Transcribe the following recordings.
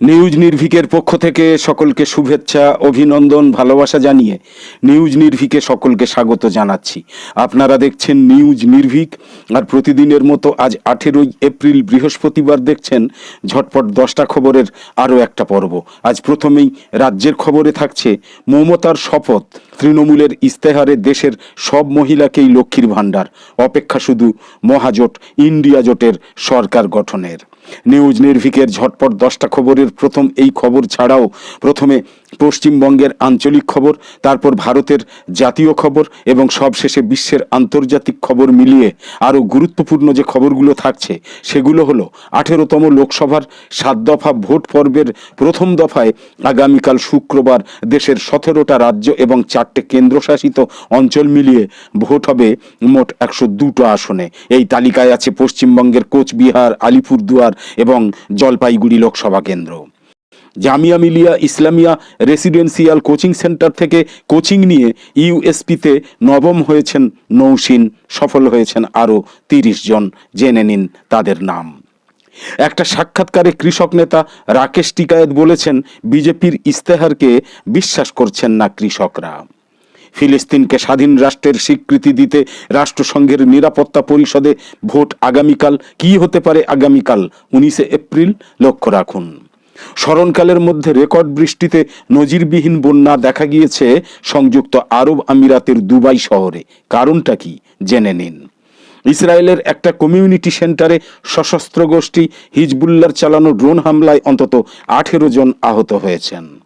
News নির্ভিকের পক্ষ থেকে সকলকে শুভেচ্ছা, অভিনন্দন, ভালোবাসা জানিয়ে নিউজ নির্ভিকে সকলকে স্বাগত জানাচ্ছি। আপনারা দেখছেন নিউজ নির্ভিক, আর প্রতিদিনের মতো আজ আঠেরোই এপ্রিল বৃহস্পতিবার দেখছেন ঝটপট দশটা খবরের আরও একটা পর্ব। আজ প্রথমেই রাজ্যের খবরে থাকছে মমতার শপথ, তৃণমূলের ইস্তেহারে দেশের সব মহিলাকেই লক্ষ্মীর ভাণ্ডার। অপেক্ষা শুধু মহাজোট, ইন্ডিয়া জোটের সরকার গঠনের। নিউজ নির্ভিকের ঝটপট দশটা খবরের প্রথম এই খবর ছাড়াও প্রথমে পশ্চিমবঙ্গের আঞ্চলিক খবর, তারপর ভারতের জাতীয় খবর এবং সবশেষে বিশ্বের আন্তর্জাতিক খবর মিলিয়ে আরও গুরুত্বপূর্ণ যে খবরগুলো থাকছে, সেগুলো হলো আঠেরোতম লোকসভার সাত দফা ভোট পর্বের প্রথম দফায় আগামীকাল শুক্রবার দেশের সতেরোটা রাজ্য এবং চারটে কেন্দ্রশাসিত অঞ্চল মিলিয়ে ভোট হবে মোট একশো দুটো আসনে। এই তালিকায় আছে পশ্চিমবঙ্গের কোচবিহার, আলিপুরদুয়ার এবং জলপাইগুড়ি লোকসভা কেন্দ্র। Jamia Millia Islamia residential coaching centre থেকে কোচিং নিয়ে ইউএসপিতে নবম হয়েছেন নৌসিন। সফল হয়েছেন আরও তিরিশ জন। জেনে নিন তাদের নাম। একটা সাক্ষাৎকারে কৃষক নেতা রাকেশ টিকায়েত বলেছেন, বিজেপির ইস্তেহারকে বিশ্বাস করছেন না কৃষকরা। ফিলিস্তিনকে স্বাধীন রাষ্ট্রের স্বীকৃতি দিতে রাষ্ট্রসংঘের নিরাপত্তা পরিষদে ভোট আগামীকাল। কি হতে পারে আগামীকাল? উনিশে এপ্রিল। লক্ষ্য রাখুন। স্মরণকালের মধ্যে রেকর্ড বৃষ্টিতে নজিরবিহীন বন্যা দেখা গিয়েছে সংযুক্ত আরব আমিরাতের দুবাই শহরে। কারণটা কি? জেনে নিন। ইসরায়েলের একটা কমিউনিটি সেন্টারে সশস্ত্র গোষ্ঠী হিজবুল্লার চালানো ড্রোন হামলায় অন্তত আঠেরো জন আহত হয়েছেন।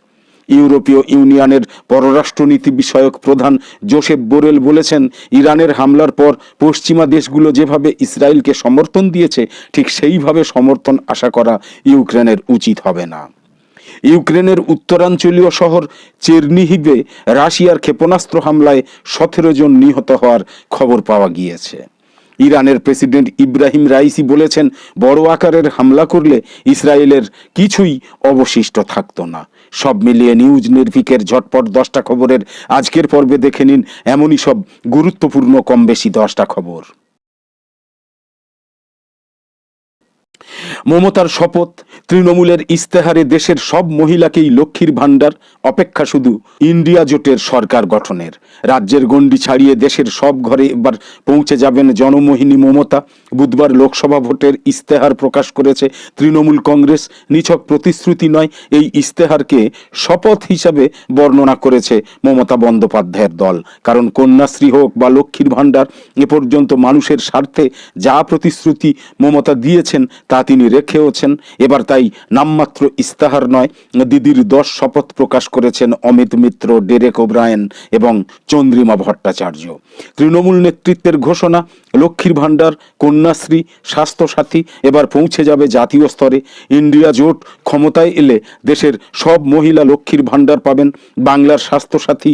ইউরোপীয় ইউনিয়নের পররাষ্ট্রনীতি বিষয়ক প্রধান জোসেফ বোরেল বলেছেন, ইরানের হামলার পর পশ্চিমা দেশগুলো যেভাবে ইসরায়েলকে সমর্থন দিয়েছে, ঠিক সেইভাবে সমর্থন আশা করা ইউক্রেনের উচিত হবে না। ইউক্রেনের উত্তরাঞ্চলীয় শহর চেরনিহিবে রাশিয়ার ক্ষেপণাস্ত্র হামলায় সতেরো জন নিহত হওয়ার খবর পাওয়া গিয়েছে। ইরানের প্রেসিডেন্ট ইব্রাহিম রাইসি বলেছেন, বড় আকারের হামলা করলে ইসরায়েলের কিছুই অবশিষ্ট থাকতো না। সব মিলিয়ে নিউজ নির্ভিকের ঝটপট দশটা খবরের আজকের পর্বে দেখে নিন এমনই সব গুরুত্বপূর্ণ কম বেশি দশটা খবর। মমতার শপথ, তৃণমূলের ইস্তেহারে দেশের সব মহিলাকেই লক্ষ্মীর ভাণ্ডার, অপেক্ষা শুধু ইন্ডিয়া জোটের সরকার গঠনের। রাজ্যের গণ্ডি ছাড়িয়ে দেশের সব ঘরে এবার পৌঁছে যাবেন জনমোহিনী মমতা। বুধবার লোকসভা ভোটের ইস্তেহার প্রকাশ করেছে তৃণমূল কংগ্রেস। নিছক প্রতিশ্রুতি নয়, এই ইস্তেহারকে শপথ হিসাবে বর্ণনা করেছে মমতা বন্দ্যোপাধ্যায়ের দল। কারণ কন্যাশ্রী হোক বা লক্ষ্মীর ভাণ্ডার, এ পর্যন্ত মানুষের স্বার্থে যা প্রতিশ্রুতি মমতা দিয়েছেন, তা তিনি রেখেওছেন। এবার তাই নামমাত্র ইস্তাহার নয়, দিদির দশ শপথ প্রকাশ করেছেন অমিত মিত্র, ডেরেক ওব্রায়েন এবং চন্দ্রিমা ভট্টাচার্য। তৃণমূল নেতৃত্বের ঘোষণা, লক্ষ্মীর ভাণ্ডার, কন্যাশ্রী, স্বাস্থ্যসাথী এবার পৌঁছে যাবে জাতীয় স্তরে। ইন্ডিয়া জোট ক্ষমতায় এলে দেশের সব মহিলা লক্ষ্মীর ভাণ্ডার পাবেন। বাংলার স্বাস্থ্যসাথী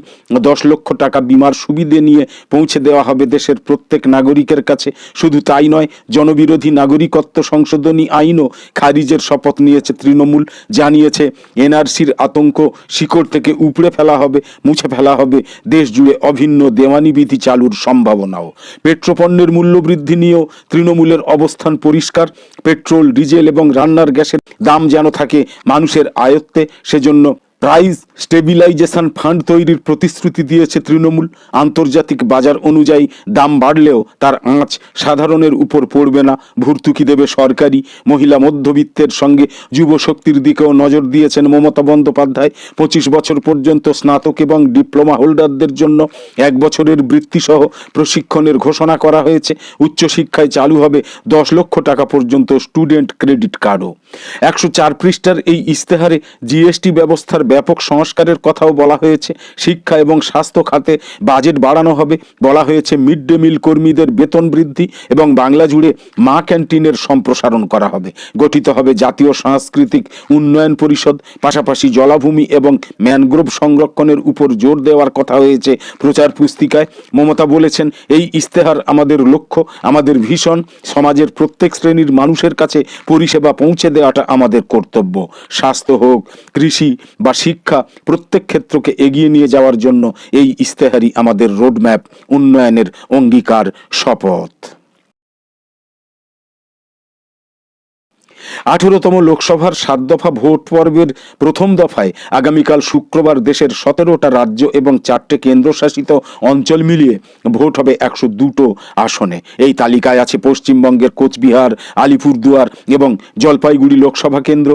দশ লক্ষ টাকা বিমার সুবিধে নিয়ে পৌঁছে দেওয়া হবে দেশের প্রত্যেক নাগরিকের কাছে। শুধু তাই নয়, জনবিরোধী নাগরিকত্ব সংশোধনী আইনও খারিজের শপথ নিয়েছে তৃণমূল। জানিয়েছে, এনআরসির আতঙ্ক শিকড় থেকে উপড়ে ফেলা হবে, মুছে ফেলা হবে। দেশ জুড়ে অভিন্ন দেওয়ানি বিধি চালুর সম্ভাবনাও। পেট্রোপণ্যের মূল্য বৃদ্ধি নিয়েও তৃণমূলের অবস্থান পরিষ্কার। পেট্রোল, ডিজেল এবং রান্নার গ্যাসের দাম যেন থাকে মানুষের আয়ত্তে, সেজন্য প্রাইস স্টেবিলাইজেশন ফান্ড তৈরির প্রতিশ্রুতি দিয়েছে তৃণমূল। আন্তর্জাতিক বাজার অনুযায়ী দাম বাড়লেও তার আঁচ সাধারণের উপর পড়বে না। ভর্তুকি দেবে সরকারি, মহিলা মধ্যবিত্তের সঙ্গে যুব শক্তির দিকেও নজর দিয়েছেন মমতা বন্দ্যোপাধ্যায়। পঁচিশ বছর পর্যন্ত স্নাতক এবং ডিপ্লোমা হোল্ডারদের জন্য এক বছরের বৃত্তিসহ প্রশিক্ষণের ঘোষণা করা হয়েছে। উচ্চশিক্ষায় চালু হবে দশ লক্ষ টাকা পর্যন্ত স্টুডেন্ট ক্রেডিট কার্ডও। একশো চার পৃষ্ঠার এই ইস্তেহারে জিএসটি ব্যবস্থার ব্যাপক সংস্কারের কথাও বলা হয়েছে। শিক্ষা এবং স্বাস্থ্য খাতে বাজেট বাড়ানো হবে। বলা হয়েছে, মিড ডে মিল কর্মীদের বেতন বৃদ্ধি এবং বাংলা জুড়ে মা ক্যান্টিনের সম্প্রসারণ করা হবে। গঠিত হবে জাতীয় সাংস্কৃতিক উন্নয়ন পরিষদ। পাশাপাশি জলাভূমি এবং ম্যানগ্রোভ সংরক্ষণের উপর জোর দেওয়ার কথা হয়েছে প্রচার পুস্তিকায়। মমতা বলেছেন, এই ইস্তেহার আমাদের লক্ষ্য, আমাদের ভীষণ। সমাজের প্রত্যেক শ্রেণির মানুষের কাছে পরিষেবা পৌঁছে দেওয়াটা আমাদের কর্তব্য। স্বাস্থ্য হোক, কৃষি বা শিক্ষা প্রত্যেক ক্ষেত্রকে এগিয়ে নিয়ে যাওয়ার জন্য এই ইস্তেহারি আমাদের রোডম্যাপ, উন্নয়নের অঙ্গীকার শপথ। আঠেরোতম লোকসভার সাত দফা ভোট পর্বের প্রথম দফায় আগামীকাল শুক্রবার দেশের সতেরোটা রাজ্য এবং চারটে কেন্দ্রশাসিত অঞ্চল মিলিয়ে ভোট হবে একশো দুটো আসনে। এই তালিকায় আছে পশ্চিমবঙ্গের কোচবিহার, আলিপুরদুয়ার এবং জলপাইগুড়ি লোকসভা কেন্দ্র।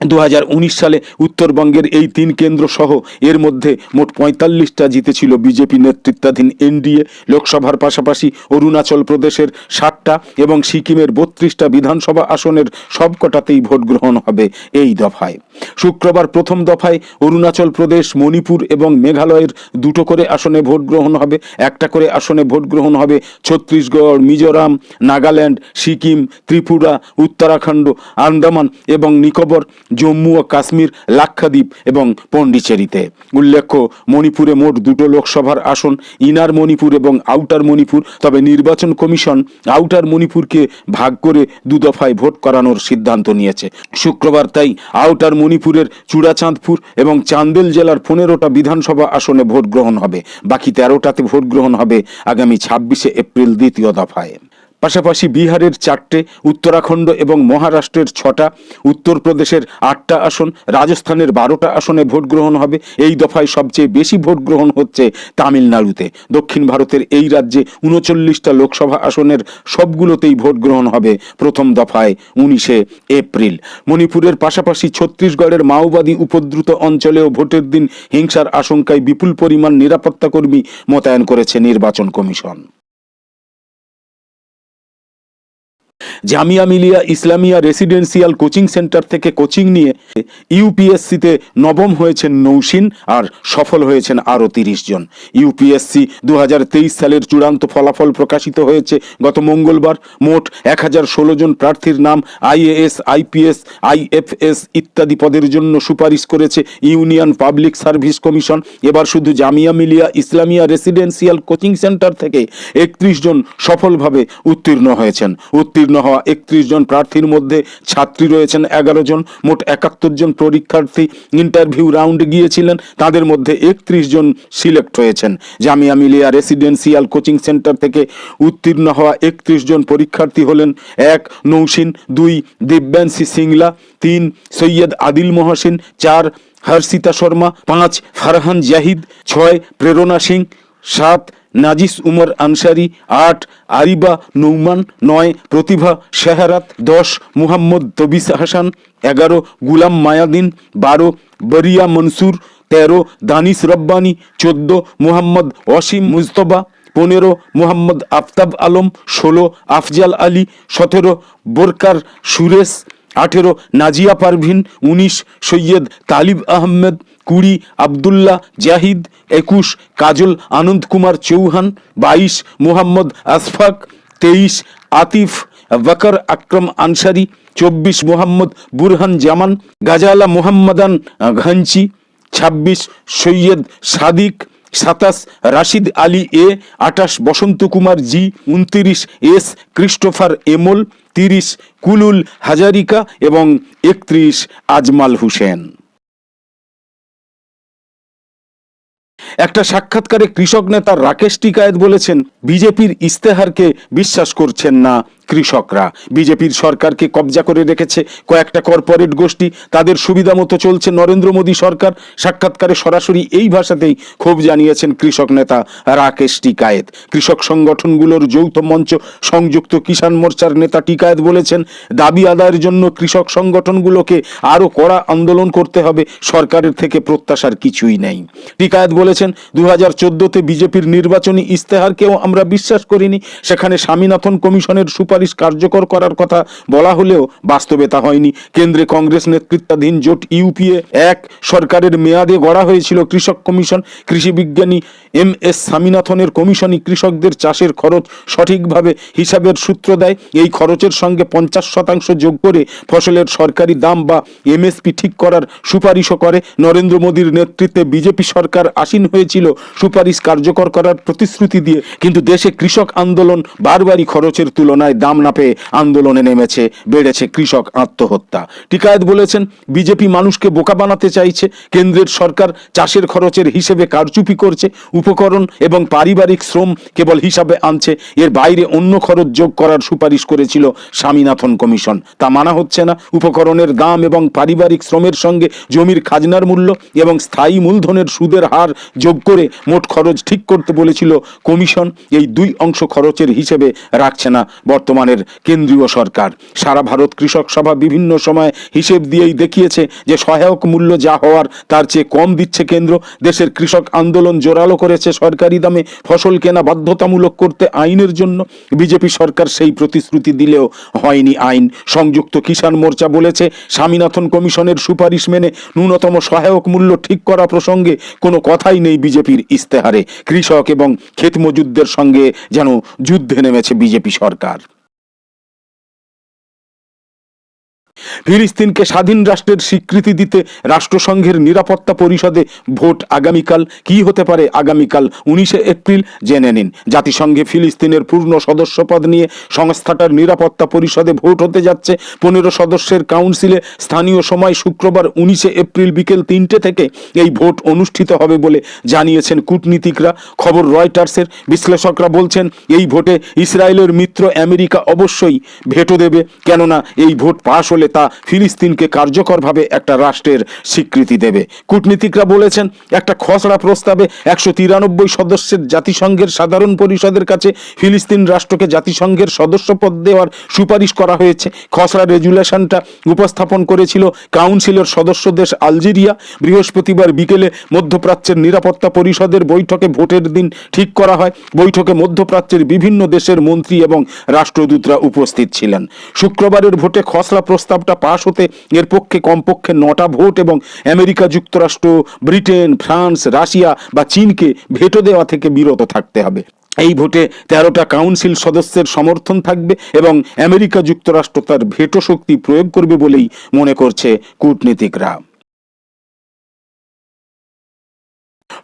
দু হাজার উনিশ সালে উত্তরবঙ্গের এই তিন কেন্দ্র সহ এর মধ্যে মোট পঁয়তাল্লিশটা জিতেছিল বিজেপি নেতৃত্বাধীন এনডিএ, লোকসভার পাশাপাশি অরুণাচল প্রদেশের ষাটটা এবং সিকিমের বত্রিশটা বিধানসভা আসনের সবকটাতেই ভোট গ্রহণ হবে এই দফায়। শুক্রবার প্রথম দফায় অরুণাচল প্রদেশ, মণিপুর এবং মেঘালয়ের দুটো করে আসনে ভোট গ্রহণ হবে, একটা করে আসনে ভোট গ্রহণ হবে ছত্তিশগড়, মিজোরাম, নাগাল্যান্ড, সিকিম, ত্রিপুরা, উত্তরাখণ্ড, আন্দামান এবং নিকোবর। জম্মু ও কাশ্মীর লাক্ষাদ্বীপ এবং পণ্ডিচেরিতে উল্লেখ্য, মণিপুরে মোট দুটো লোকসভার আসন, ইনার মণিপুর এবং আউটার মণিপুর। তবে নির্বাচন কমিশন আউটার মণিপুরকে ভাগ করে দু দফায় ভোট করানোর সিদ্ধান্ত নিয়েছে। শুক্রবার তাই আউটার মণিপুরের চূড়াচাঁদপুর এবং চান্দেল জেলার পনেরোটা বিধানসভা আসনে ভোট গ্রহণ হবে। বাকি তেরোটাতে ভোট গ্রহণ হবে আগামী ছাব্বিশে এপ্রিল দ্বিতীয় দফায়। পাশাপাশি বিহারের চারটে, উত্তরাখণ্ড এবং মহারাষ্ট্রের ছটা, উত্তরপ্রদেশের আটটা আসন, রাজস্থানের বারোটা আসনে ভোট গ্রহণ হবে। এই দফায় সবচেয়ে বেশি ভোট গ্রহণ হচ্ছে তামিলনাড়ুতে। দক্ষিণ ভারতের এই রাজ্যে উনচল্লিশটা লোকসভা আসনের সবগুলোতেই ভোট গ্রহণ হবে প্রথম দফায় উনিশে এপ্রিল। মণিপুরের পাশাপাশি ছত্তিশগড়ের মাওবাদী উপদ্রুত অঞ্চলেও ভোটের দিন হিংসার আশঙ্কায় বিপুল পরিমাণ নিরাপত্তাকর্মী মোতায়েন করেছে নির্বাচন commission. Jamia Millia Islamia residential coaching centre থেকে কোচিং নিয়ে ইউপিএসসিতে নবম হয়েছেন নৌসিন আর সফল হয়েছেন আরও তিরিশ জন। ইউপিএসসি দু হাজার তেইশ সালের চূড়ান্ত ফলাফল প্রকাশিত হয়েছে গত মঙ্গলবার। মোট এক হাজার ষোলো জন প্রার্থীর নাম আইএএস, আইপিএস, আইএফএস ইত্যাদি পদের জন্য সুপারিশ করেছে ইউনিয়ন পাবলিক সার্ভিস কমিশন। এবার শুধু Jamia Millia Islamia residential coaching centre থেকে একত্রিশ জন সফলভাবে উত্তীর্ণ হয়েছেন। উত্তীর্ণ হওয়া একত্রিশ জন প্রার্থীর মধ্যে ছাত্রী রয়েছেন এগারো জন। মোট একাত্তর জন পরীক্ষার্থী ইন্টারভিউ রাউন্ডে গিয়েছিলেন। তাদের মধ্যে একত্রিশ জন সিলেক্ট হয়েছেন। Jamia Millia residential coaching centre থেকে উত্তীর্ণ হওয়া একত্রিশ জন পরীক্ষার্থী হলেন এক নৌসিন, দুই দিব্যাংশী সিংলা, তিন সৈয়দ আদিল মহসিন, চার হর্ষিতা শর্মা, পাঁচ ফারহান জাহিদ, ছয় প্রেরণা সিং সাত, নাজিস উমর আনসারি, আট, আরিবা নৌমান, নয়, প্রতিভা শেহারাত, দশ, মুহাম্মদ তবিস হাসান, এগারো, গুলাম মায়াদিন, বারো, বরিয়া মনসুর, তেরো, দানিস রব্বানি, চোদ্দ, মুহাম্মদ অসীম মুস্তফা পনেরো, মুহাম্মদ আফতাব আলম, ষোলো, আফজাল আলী, সতেরো, বোরকার সুরেশ, আঠেরো, নাজিয়া পারভিন, উনিশ, সৈয়দ তালিব আহমেদ কুড়ি, আবদুল্লাহ, জাহিদ, একুশ, কাজল, আনন্দ কুমার চৌহান, বাইশ, মুহাম্মদ আসফাক, তেইশ, আতিফ, বকর আকরম আনসারি, চব্বিশ, মোহাম্মদ বুরহান জামান, গাজালা মোহাম্মদান ঘাঞ্চি, ছাব্বিশ, সৈয়দ সাদিক, সাতাশ, রাশিদ আলী এ, আঠাশ, বসন্ত কুমার জি, উনতিরিশ, এস, ক্রিস্টোফার এমল, তিরিশ, কুলুল হাজারিকা এবং একত্রিশ, আজমাল হোসেন। একটা সাক্ষাৎকারে কৃষক নেতা রাকেশ টিকায়েত বলেছেন বিজেপির ইস্তেহারকে বিশ্বাস করছেন না। কৃষকরা। বিজেপির সরকারকে কবজা করে রেখেছে কয়েকটা কর্পোরেট গোষ্ঠী। তাদের সুবিধা মতো চলছে নরেন্দ্র মোদী সরকার। সাক্ষাৎকারে সরাসরি এই ভাষাতেই ক্ষোভ জানিয়েছেন কৃষক নেতা রাকেশ টিকায়েত। কৃষক সংগঠনগুলোর যৌথ মঞ্চ সংযুক্ত কিষাণ মোর্চার নেতা টিকায়েত বলেছেন, দাবি আদায়ের জন্য কৃষক সংগঠনগুলোকে আরও কড়া আন্দোলন করতে হবে। সরকারের থেকে প্রত্যাশার কিছুই নেই। টিকায়েত বলেছেন দু হাজার চোদ্দোতে বিজেপির নির্বাচনী ইস্তেহারকেও আমরা বিশ্বাস করিনি। সেখানে স্বামীনাথন কমিশনের সুপারিশ কার্যকর করার কথা বলা হলেও বাস্তবে তা হয়নি। কেন্দ্রে কংগ্রেস নেতৃত্বাধীন জোট ইউপিএ এক, সরকারের মেয়াদে গড়া হয়েছিল কৃষক কমিশন, কৃষি বিজ্ঞানী এম এস স্বামীনাথনের কমিশনই কৃষকদের চাষের খরচ সঠিকভাবে হিসাবের সূত্র দেয়। এই খরচের সঙ্গে পঞ্চাশ শতাংশ যোগ করে ফসলের সরকারি দাম বা এমএসপি ঠিক করার সুপারিশও করে। নরেন্দ্র মোদীর নেতৃত্বে বিজেপি সরকার আসীন হয়েছিল সুপারিশ কার্যকর করার প্রতিশ্রুতি দিয়ে। কিন্তু দেশে কৃষক আন্দোলন বারবারই খরচের তুলনায় দাম না পেয়ে আন্দোলনে নেমেছে, বেড়েছে কৃষক আত্মহত্যা। টিকায়েত বলেছেন, বিজেপি মানুষকে বোকা বানাতে চাইছে, কেন্দ্রের সরকার চাষের খরচের হিসেবে কারচুপি করছে, উপকরণ এবং পারিবারিক শ্রম কেবল হিসাবে আনছে, এর বাইরে অন্য খরচ যোগ করার সুপারিশ করেছিল স্বামীনাথন কমিশন। তা মানা হচ্ছে না, উপকরণের দাম এবং পারিবারিক শ্রমের সঙ্গে জমির খাজনার মূল্য এবং স্থায়ী মূলধনের সুদের হার যোগ করে মোট খরচ ঠিক করতে বলেছিল কমিশন, এই দুই অংশ খরচের হিসেবে রাখছে না বর্তমানের কেন্দ্রীয় সরকার। সারা ভারত কৃষক সভা বিভিন্ন সময় হিসেব দিয়েই দেখিয়েছে যে সহায়ক মূল্য যা হওয়ার তার চেয়ে কম দিচ্ছে কেন্দ্র। দেশের কৃষক আন্দোলন জোরালো করেছে সরকারি দামে। ফসল কেনা বাধ্যতামূলক করতে আইনের জন্য। বিজেপি সরকার সেই প্রতিশ্রুতি দিলেও হয়নি আইন। সংযুক্ত কিষাণ মোর্চা বলেছে, স্বামীনাথন কমিশনের সুপারিশ মেনে ন্যূনতম সহায়ক মূল্য ঠিক করা প্রসঙ্গে কোনো কথাই নেই বিজেপির ইস্তেহারে কৃষক এবং ক্ষেত মজুদদের সঙ্গে যেন যুদ্ধে নেমেছে বিজেপি সরকার। ফিলিস্তিনকে স্বাধীন রাষ্ট্রের স্বীকৃতি দিতে রাষ্ট্রসংঘের নিরাপত্তা পরিষদে ভোট আগামীকাল কি হতে পারে আগামীকাল উনিশে এপ্রিল জেনে নিন। জাতিসংঘে ফিলিস্তিনের পূর্ণ সদস্যপদ নিয়ে সংস্থাটার নিরাপত্তা পরিষদে ভোট হতে যাচ্ছে। পনেরো সদস্যের কাউন্সিলে স্থানীয় সময় শুক্রবার উনিশে এপ্রিল বিকেল তিনটে থেকে এই ভোট অনুষ্ঠিত হবে বলে জানিয়েছেন কূটনীতিকরা। খবর রয়টার্সের বিশ্লেষকরা বলছেন, এই ভোটে ইসরায়েলের মিত্র আমেরিকা অবশ্যই ভেটো দেবে। কেননা, এই ভোট পাশ হলে তা ফিলিস্তিনকে কার্যকরভাবে একটা রাষ্ট্রের স্বীকৃতি দেবে। কূটনীতিকরা বলেছেন, একটা খসড়া প্রস্তাবে একশো তিরানব্বই সদস্যের জাতিসংঘের সাধারণ পরিষদের কাছে ফিলিস্তিন রাষ্ট্রকে জাতিসংঘের সদস্যপদ দেওয়ার সুপারিশ করা হয়েছে। খসড়া রেজুলেশনটা উপস্থাপন করেছিল কাউন্সিলের সদস্য দেশ আলজেরিয়া। বৃহস্পতিবার বিকেলে মধ্যপ্রাচ্যের নিরাপত্তা পরিষদের বৈঠকে ভোটের দিন ঠিক করা হয়। বৈঠকে মধ্যপ্রাচ্যের বিভিন্ন দেশের মন্ত্রী এবং রাষ্ট্রদূতরা উপস্থিত ছিলেন। শুক্রবারের ভোটে খসড়া প্রস্তাবটা পাশ হতে এর পক্ষে কমপক্ষে নটা ভোট এবং আমেরিকা, যুক্তরাষ্ট্র, ব্রিটেন, ফ্রান্স, রাশিয়া বা চীনকে ভেটো দেওয়া থেকে বিরত থাকতে হবে। এই ভোটে তেরোটা কাউন্সিল সদস্যের সমর্থন থাকবে এবং আমেরিকা, যুক্তরাষ্ট্র তার ভেটো শক্তি প্রয়োগ করবে বলেই মনে করছে কূটনীতিকরা।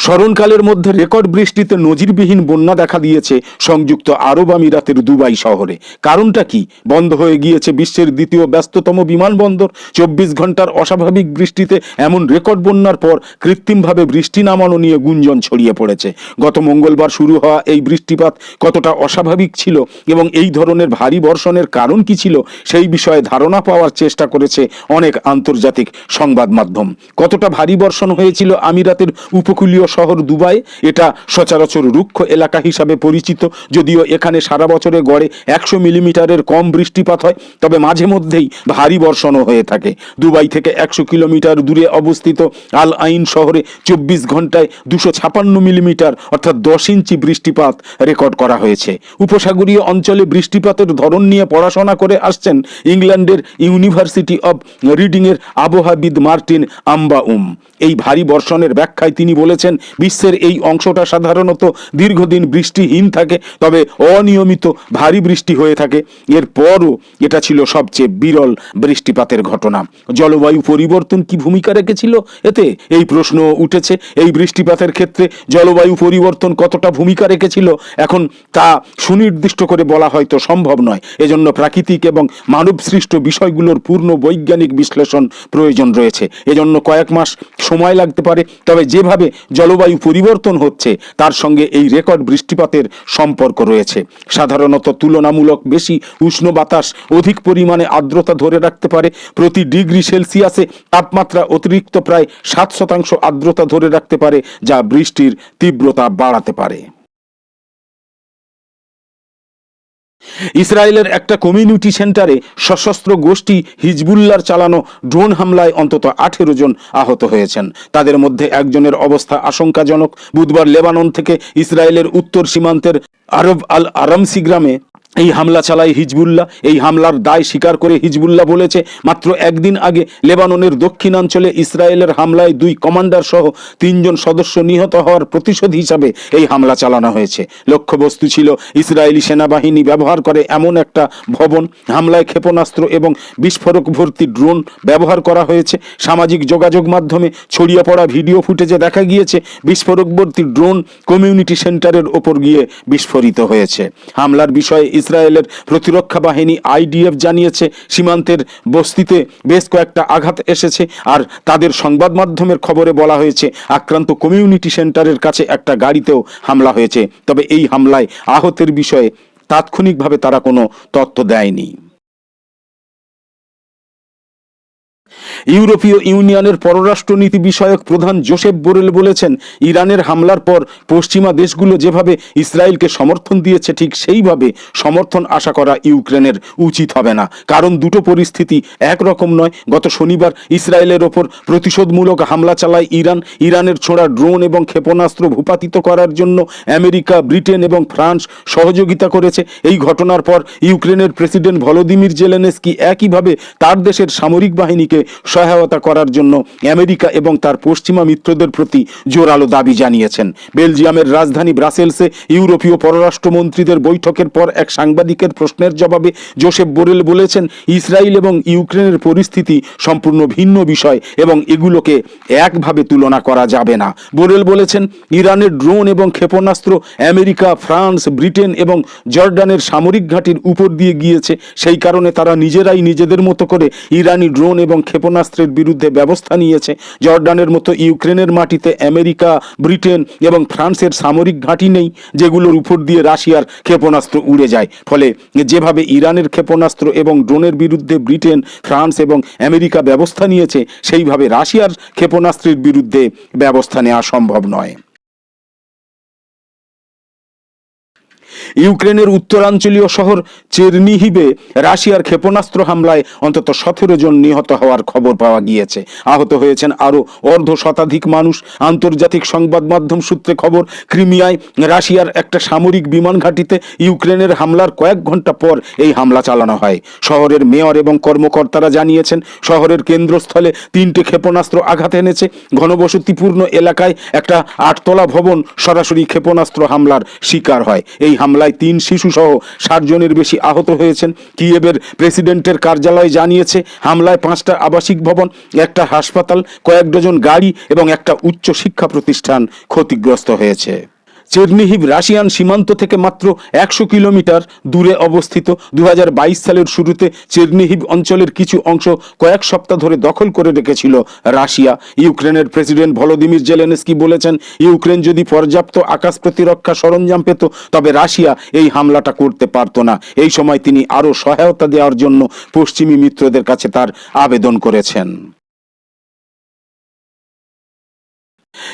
স্মরণকালের মধ্যে রেকর্ড বৃষ্টিতে নজিরবিহীন বন্যা দেখা দিয়েছে সংযুক্ত আরব আমিরাতের দুবাই শহরে। কারণটা কি? বন্ধ হয়ে গিয়েছে বিশ্বের দ্বিতীয় ব্যস্ততম বিমানবন্দর। চব্বিশ ঘণ্টার অস্বাভাবিক বৃষ্টিতে এমন রেকর্ড বন্যার পর কৃত্রিমভাবে বৃষ্টি নামানো নিয়ে গুঞ্জন ছড়িয়ে পড়েছে। গত মঙ্গলবার শুরু হওয়া এই বৃষ্টিপাত কতটা অস্বাভাবিক ছিল এবং এই ধরনের ভারী বর্ষণের কারণ কি ছিল, সেই বিষয়ে ধারণা পাওয়ার চেষ্টা করেছে অনেক আন্তর্জাতিক সংবাদ মাধ্যম। কতটা ভারী বর্ষণ হয়েছিল আমিরাতের উপকূলীয় শহর দুবাই, এটা সচরাচর রুক্ষ এলাকা হিসাবে পরিচিত। যদিও এখানে সারা বছরে গড়ে একশো মিলিমিটারের কম বৃষ্টিপাত হয়, তবে মাঝে মধ্যেই ভারী বর্ষণও হয়ে থাকে। দুবাই থেকে একশো কিলোমিটার দূরে অবস্থিত আল আইন শহরে চব্বিশ ঘন্টায় দুশো ছাপান্ন মিলিমিটার, অর্থাৎ দশ ইঞ্চি বৃষ্টিপাত রেকর্ড করা হয়েছে। উপসাগরীয় অঞ্চলে বৃষ্টিপাতের ধরন নিয়ে পড়াশোনা করে আসছেন ইংল্যান্ডের ইউনিভার্সিটি অব রিডিংয়ের আবহাবিদ মার্টিন আম্বাউম। এই ভারী বর্ষণের ব্যাখ্যায় তিনি বলেছেন বিশ্বের এই অংশটা সাধারণত দীর্ঘদিন বৃষ্টিহীন থাকে, তবে অনিয়মিত ভারী বৃষ্টি হয়ে থাকে। এরপরও এটা ছিল সবচেয়ে বিরল বৃষ্টিপাতের ঘটনা। জলবায়ু পরিবর্তন কি ভূমিকা রেখেছিল? এতে এই প্রশ্ন উঠেছে, এই বৃষ্টিপাতের ক্ষেত্রে জলবায়ু পরিবর্তন কতটা ভূমিকা রেখেছিল? এখন তা সুনির্দিষ্ট করে বলা হয়তো সম্ভব নয়। এজন্য প্রাকৃতিক এবং মানব সৃষ্ট বিষয়গুলোর পূর্ণ বৈজ্ঞানিক বিশ্লেষণ প্রয়োজন রয়েছে। এজন্য কয়েক মাস সময় লাগতে পারে, তবে যেভাবে জলবায়ু পরিবর্তন হচ্ছে, তার সঙ্গে এই রেকর্ড বৃষ্টিপাতের সম্পর্ক রয়েছে। সাধারণত তুলনামূলক বেশি উষ্ণ বাতাস অধিক পরিমাণে আর্দ্রতা ধরে রাখতে পারে। প্রতি ডিগ্রি সেলসিয়াসে তাপমাত্রা অতিরিক্ত প্রায় সাত শতাংশ আর্দ্রতা ধরে রাখতে পারে, যা বৃষ্টির তীব্রতা বাড়াতে পারে। ইসরায়েলের একটা কমিউনিটি সেন্টারে সশস্ত্র গোষ্ঠী হিজবুল্লার চালানো ড্রোন হামলায় অন্তত আঠেরো জন আহত হয়েছেন। তাদের মধ্যে একজনের অবস্থা আশঙ্কাজনক। বুধবার লেবানন থেকে ইসরায়েলের উত্তর সীমান্তের আরব আল আরামসি গ্রামে এই হামলা চালায় হিজবুল্লাহ, এই হামলার দায় স্বীকার করে হিজবুল্লাহ বলেছে, মাত্র একদিন আগে লেবাননের দক্ষিণাঞ্চলে ইসরায়েলের হামলায় দুই কমান্ডার সহ তিনজন সদস্য নিহত হওয়ার প্রতিশোধ হিসাবে এই হামলা চালানো হয়েছে। লক্ষ্যবস্তু ছিল ইসরায়েলি সেনাবাহিনী ব্যবহার করে এমন একটা ভবন, হামলায় ক্ষেপণাস্ত্র এবং বিস্ফোরক ভর্তি ড্রোন ব্যবহার করা হয়েছে। সামাজিক যোগাযোগ মাধ্যমে ছড়িয়ে পড়া ভিডিও ফুটেজে দেখা গিয়েছে, বিস্ফোরক ভর্তি ড্রোন কমিউনিটি সেন্টারের ওপর গিয়ে বিস্ফোরিত হয়েছে। হামলার বিষয়ে ইসরায়েলের প্রতিরক্ষা বাহিনী আইডিএফ জানিয়েছে, সীমান্তের বস্তিতে বেশ কয়েকটা আঘাত এসেছে আর তাদের সংবাদ মাধ্যমের খবরে বলা হয়েছে, আক্রান্ত কমিউনিটি সেন্টারের কাছে একটা গাড়িতেও হামলা হয়েছে। তবে এই হামলায় আহতের বিষয়ে তাৎক্ষণিকভাবে তারা কোনো তথ্য দেয়নি। ইউরোপীয় ইউনিয়নের পররাষ্ট্রনীতি বিষয়ক প্রধান জোসেফ বোরেল বলেছেন, ইরানের হামলার পর পশ্চিমা দেশগুলো যেভাবে ইসরায়েলকে সমর্থন দিয়েছে, ঠিক সেইভাবে সমর্থন আশা করা ইউক্রেনের উচিত হবে না। কারণ দুটো পরিস্থিতি একরকম নয়। গত শনিবার ইসরায়েলের ওপর প্রতিশোধমূলক হামলা চালায় ইরান। ইরানের ছোড়া ড্রোন এবং ক্ষেপণাস্ত্র ভূপাতিত করার জন্য আমেরিকা, ব্রিটেন এবং ফ্রান্স সহযোগিতা করেছে। এই ঘটনার পর ইউক্রেনের প্রেসিডেন্ট ভলোদিমির জেলেনেস্কি একইভাবে তার দেশের সামরিক বাহিনীকে সহায়তা করার জন্য আমেরিকা এবং তার পশ্চিমা মিত্রদের প্রতি জোরালো দাবি জানিয়েছেন। বেলজিয়ামের রাজধানী ব্রাসেলসে ইউরোপীয় পররাষ্ট্রমন্ত্রীদের বৈঠকের পর এক সাংবাদিকের প্রশ্নের জবাবে জোসেফ বোরেল বলেছেন, ইসরায়েল এবং ইউক্রেনের পরিস্থিতি সম্পূর্ণ ভিন্ন বিষয় এবং এগুলোকে একভাবে তুলনা করা যাবে না। বোরেল বলেছেন, ইরানের ড্রোন এবং ক্ষেপণাস্ত্র আমেরিকা, ফ্রান্স, ব্রিটেন এবং জর্ডানের সামরিক ঘাঁটির উপর দিয়ে গিয়েছে। সেই কারণে তারা নিজেরাই নিজেদের মতো করে ইরানি ড্রোন এবং ক্ষেপণাস্ত্রের বিরুদ্ধে ব্যবস্থা নিয়েছে। জর্ডানের মতো ইউক্রেনের মাটিতে আমেরিকা, ব্রিটেন এবং ফ্রান্সের সামরিক ঘাঁটি নেই, যেগুলোর উপর দিয়ে রাশিয়ার ক্ষেপণাস্ত্র উড়ে যায়। ফলে যেভাবে ইরানের ক্ষেপণাস্ত্র এবং ড্রোনের বিরুদ্ধে ব্রিটেন, ফ্রান্স এবং আমেরিকা ব্যবস্থা নিয়েছে, সেইভাবে রাশিয়ার ক্ষেপণাস্ত্রের বিরুদ্ধে ব্যবস্থা নেওয়া সম্ভব নয়। ইউক্রেনের উত্তরাঞ্চলীয় শহর চেরনিহিবে রাশিয়ার ক্ষেপণাস্ত্র হামলায় অন্তত সতেরো জন নিহত হওয়ার খবর পাওয়া গিয়েছে। আহত হয়েছেন আরও অর্ধ শতাধিক মানুষ। আন্তর্জাতিক সংবাদ মাধ্যম সূত্রে খবর, ক্রিমিয়ায় রাশিয়ার একটা সামরিক বিমান ঘাঁটিতে ইউক্রেনের হামলার কয়েক ঘণ্টা পর এই হামলা চালানো হয়। শহরের মেয়র এবং কর্মকর্তারা জানিয়েছেন, শহরের কেন্দ্রস্থলে তিনটে ক্ষেপণাস্ত্র আঘাত এনেছে। ঘনবসতিপূর্ণ এলাকায় একটা আটতলা ভবন সরাসরি ক্ষেপণাস্ত্র হামলার শিকার হয়। এই হামলায় তিন শিশু সহ ষাট জনের বেশি আহত হয়েছেন। কিয়েবের প্রেসিডেন্টের কার্যালয় জানিয়েছে, হামলায় পাঁচটা আবাসিক ভবন, একটা হাসপাতাল, কয়েক ডজন গাড়ি এবং একটা উচ্চ শিক্ষা প্রতিষ্ঠান ক্ষতিগ্রস্ত হয়েছে। চেরনিহিব রাশিয়ান সীমান্ত থেকে মাত্র একশো কিলোমিটার দূরে অবস্থিত। দু হাজার বাইশ সালের শুরুতে চেরনিহিব অঞ্চলের কিছু অংশ কয়েক সপ্তাহ ধরে দখল করে রেখেছিল রাশিয়া। ইউক্রেনের প্রেসিডেন্ট ভলোদিমির জেলেনস্কি বলেছেন, ইউক্রেন যদি পর্যাপ্ত আকাশ প্রতিরক্ষা সরঞ্জাম পেত, তবে রাশিয়া এই হামলাটা করতে পারত না। এই সময় তিনি আরও সহায়তা দেওয়ার জন্য পশ্চিমী মিত্রদের কাছে তার আবেদন করেছেন।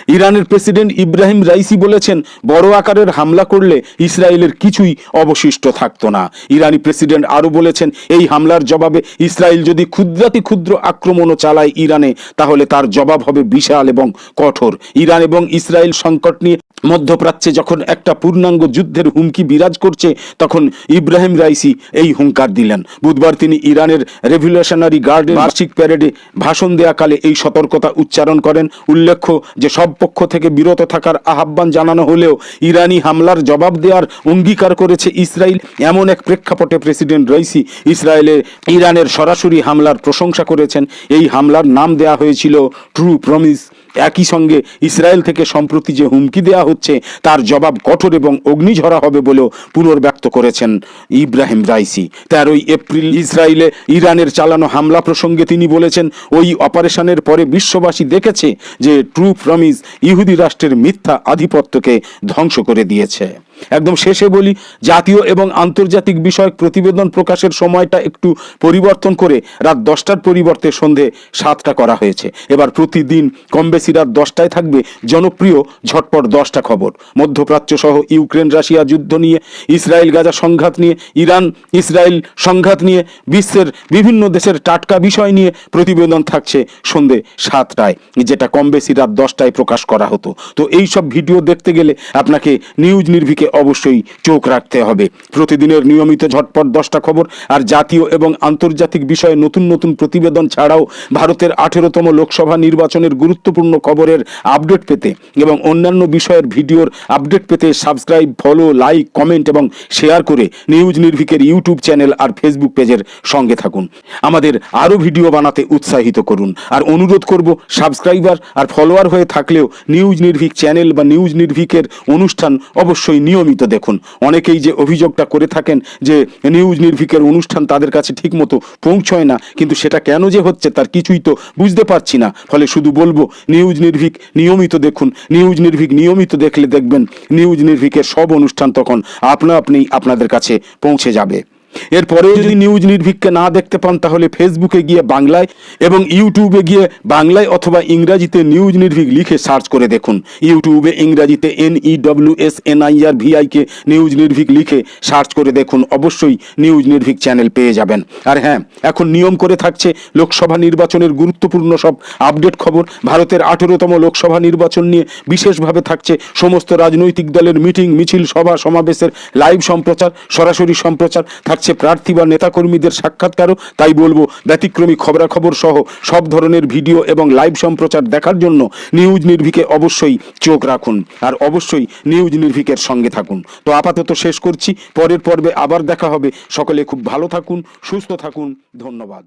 ইরানের প্রেসিডেন্ট ইব্রাহিম রাইসি বলেছেন, বড় আকারের হামলা করলে ইসরায়েলের কিছুই অবশিষ্ট থাকতো না। ইরানি প্রেসিডেন্ট আরও বলেছেন, এই হামলার জবাবে ইসরায়েল যদি ক্ষুদ্রাতি ক্ষুদ্র আক্রমণও চালায় ইরানে, তাহলে তার জবাব হবে বিশাল এবং কঠোর। ইরান এবং ইসরায়েল সংকট নিয়ে মধ্যপ্রাচ্যে যখন একটা পূর্ণাঙ্গ যুদ্ধের হুমকি বিরাজ করছে, তখন ইব্রাহিম রাইসি এই হুঙ্কার দিলেন। বুধবার তিনি ইরানের রেভলিউশনারি গার্ডের বার্ষিক প্যারেডে ভাষণ দেয়াকালে এই সতর্কতা উচ্চারণ করেন। উল্লেখ্য যে, সব পক্ষ থেকে বিরত থাকার আহ্বান জানানো হলেও ইরানি হামলার জবাব দেওয়ার অঙ্গীকার করেছে ইসরায়েল। এমন এক প্রেক্ষাপটে প্রেসিডেন্ট রইসি ইসরায়েলে ইরানের সরাসরি হামলার প্রশংসা করেছেন। এই হামলার নাম দেয়া হয়েছিল ট্রু প্রমিস একই সঙ্গে ইসরায়েল থেকে সম্প্রতি যে হুমকি দেয়া হচ্ছে, তার জবাব কঠোর এবং অগ্নিঝরা হবে বলেও পুনর্ব্যক্ত করেছেন ইব্রাহিম রাইসি। তেরোই এপ্রিল ইসরায়েলে ইরানের চালানো হামলা প্রসঙ্গে তিনি বলেছেন, ওই অপারেশনের পরে বিশ্ববাসী দেখেছে যে ট্রু প্রমিস ইহুদি রাষ্ট্রের মিথ্যা আধিপত্যকে ধ্বংস করে দিয়েছে। একদম শেষে বলি, জাতীয় এবং আন্তর্জাতিক বিষয়ক প্রতিবেদন প্রকাশের সময়টা একটু পরিবর্তন করে রাত দশটার পরিবর্তে সন্ধে সাতটা করা হয়েছে। এবার প্রতিদিন কম বেশি রাত দশটায় থাকবে জনপ্রিয় ঝটপট দশটা খবর। মধ্যপ্রাচ্য সহ ইউক্রেন, রাশিয়া যুদ্ধ নিয়ে, ইসরায়েল, গাজা সংঘাত নিয়ে, ইরান, ইসরায়েল সংঘাত নিয়ে, বিশ্বের বিভিন্ন দেশের টাটকা বিষয় নিয়ে প্রতিবেদন থাকছে সন্ধে সাতটায়। যেটা কম বেশি রাত দশটায় প্রকাশ করা হতো। তো এই সব ভিডিও দেখতে গেলে আপনাকে নিউজ নির্ভিকে অবশ্যই চোখ রাখতে হবে। প্রতিদিনের নিয়মিত ঝটপট দশটা খবর আর জাতীয় এবং আন্তর্জাতিক বিষয়ে নতুন নতুন প্রতিবেদন ছাড়াও ভারতের আঠেরোতম লোকসভা নির্বাচনের গুরুত্বপূর্ণ খবরের আপডেট পেতে এবং অন্যান্য বিষয়ের ভিডিওর আপডেট পেতে সাবস্ক্রাইব, ফলো, লাইক, কমেন্ট এবং শেয়ার করে নিউজ নির্ভিকের ইউটিউব চ্যানেল আর ফেসবুক পেজের সঙ্গে থাকুন। আমাদের আরও ভিডিও বানাতে উৎসাহিত করুন। আর অনুরোধ করব, সাবস্ক্রাইবার আর ফলোয়ার হয়ে থাকলেও নিউজ নির্ভিক চ্যানেল বা নিউজ নির্ভিকের অনুষ্ঠান অবশ্যই নিয়মিত নিয়মিত দেখুন। অনেকেই যে অভিযোগটা করে থাকেন যে নিউজ নির্ভিকের অনুষ্ঠান তাদের কাছে ঠিকমতো পৌঁছয় না, কিন্তু সেটা কেন যে হচ্ছে তার কিছুই তো বুঝতে পারছি না। ফলে শুধু বলব, নিউজ নির্ভিক নিয়মিত দেখুন। নিউজ নির্ভিক নিয়মিত দেখলে দেখবেন, নিউজ নির্ভিকের সব অনুষ্ঠান তখন আপনা আপনি আপনাদের কাছে পৌঁছে যাবে। এরপরে যদি নিউজ নির্ভীককে না দেখতে পান, তাহলে ফেসবুকে গিয়ে বাংলায় এবং ইউটিউবে গিয়ে বাংলায় অথবা ইংরাজিতে নিউজ নির্ভীক লিখে সার্চ করে দেখুন। ইউটিউবে ইংরাজিতে N E W S N I R V I K news Nirbhik লিখে সার্চ করে দেখুন। অবশ্যই নিউজ নির্ভীক চ্যানেল পেয়ে যাবেন। আর হ্যাঁ এখন নিয়ম করে থাকছে লোকসভা নির্বাচনের গুরুত্বপূর্ণ সব আপডেট খবর। ভারতের আঠেরোতম লোকসভা নির্বাচন নিয়ে বিশেষভাবে থাকছে সমস্ত রাজনৈতিক দলের মিটিং মিছিল, সভা, সমাবেশের লাইভ সম্প্রচার, সরাসরি সম্প্রচার। থাকছে প্রার্থী বা নেতাকর্মীদের সাক্ষাৎকারও, তাই বলব, ব্যতিক্রমী খবরাখবর সহ সব ধরনের ভিডিও এবং লাইভ সম্প্রচার দেখার জন্য নিউজ নির্ভীকে অবশ্যই চোখ রাখুন। আর অবশ্যই নিউজ নির্ভীকের সঙ্গে থাকুন। তো আপাতত শেষ করছি, পরের পর্বে আবার দেখা হবে। সকলে খুব ভালো থাকুন, সুস্থ থাকুন, ধন্যবাদ।